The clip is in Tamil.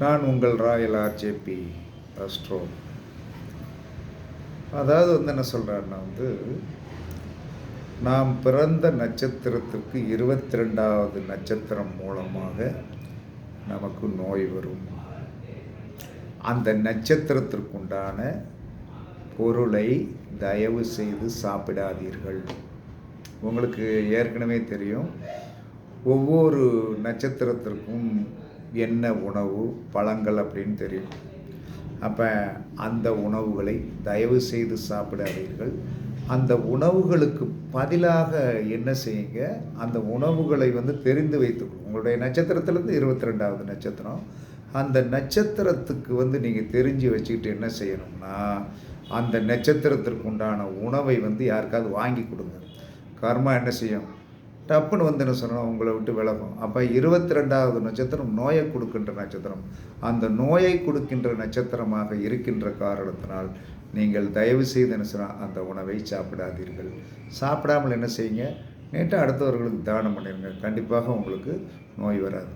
நான் உங்கள் ராயல் ஆர்ஜேபி அஸ்ட்ரோ. அதாவது வந்து என்ன சொல்கிறாருன்னா வந்து நாம் பிறந்த நட்சத்திரத்துக்கு இருபத்தி ரெண்டாவது நட்சத்திரம் மூலமாக நமக்கு நோய் வரும். அந்த நட்சத்திரத்திற்குண்டான பொருளை தயவு செய்து சாப்பிடாதீர்கள். உங்களுக்கு ஏற்கனவே தெரியும் ஒவ்வொரு நட்சத்திரத்திற்கும் என்ன உணவு பழங்கள் அப்படின்னு தெரியும். அப்போ அந்த உணவுகளை தயவு செய்து சாப்பிடாதீர்கள். அந்த உணவுகளுக்கு பதிலாக என்ன செய்யுங்க? அந்த உணவுகளை வந்து தெரிந்து வைத்துக்கணும் உங்களுடைய நட்சத்திரத்துலேருந்து இருபத்தி ரெண்டாவது நட்சத்திரம். அந்த நட்சத்திரத்துக்கு வந்து நீங்கள் தெரிஞ்சு வச்சுக்கிட்டு என்ன செய்யணும்னா அந்த நட்சத்திரத்திற்கு உண்டான உணவை வந்து யாருக்காவது வாங்கி கொடுங்க. கர்மா என்ன செய்யும்? டப்புன்னு வந்து என்ன சொன்னால் உங்களை விட்டு விலகும். அப்போ இருபத்தி ரெண்டாவது நட்சத்திரம் நோயை கொடுக்கின்ற நட்சத்திரம். அந்த நோயை கொடுக்கின்ற நட்சத்திரமாக இருக்கின்ற காரணத்தினால் நீங்கள் தயவு செய்து என்ன சொன்னால் அந்த உணவை சாப்பிடாதீர்கள். சாப்பிடாமல் என்ன செய்யுங்க நேற்று அடுத்தவர்களுக்கு தானம் பண்ணிடுங்க கண்டிப்பாக உங்களுக்கு நோய் வராது.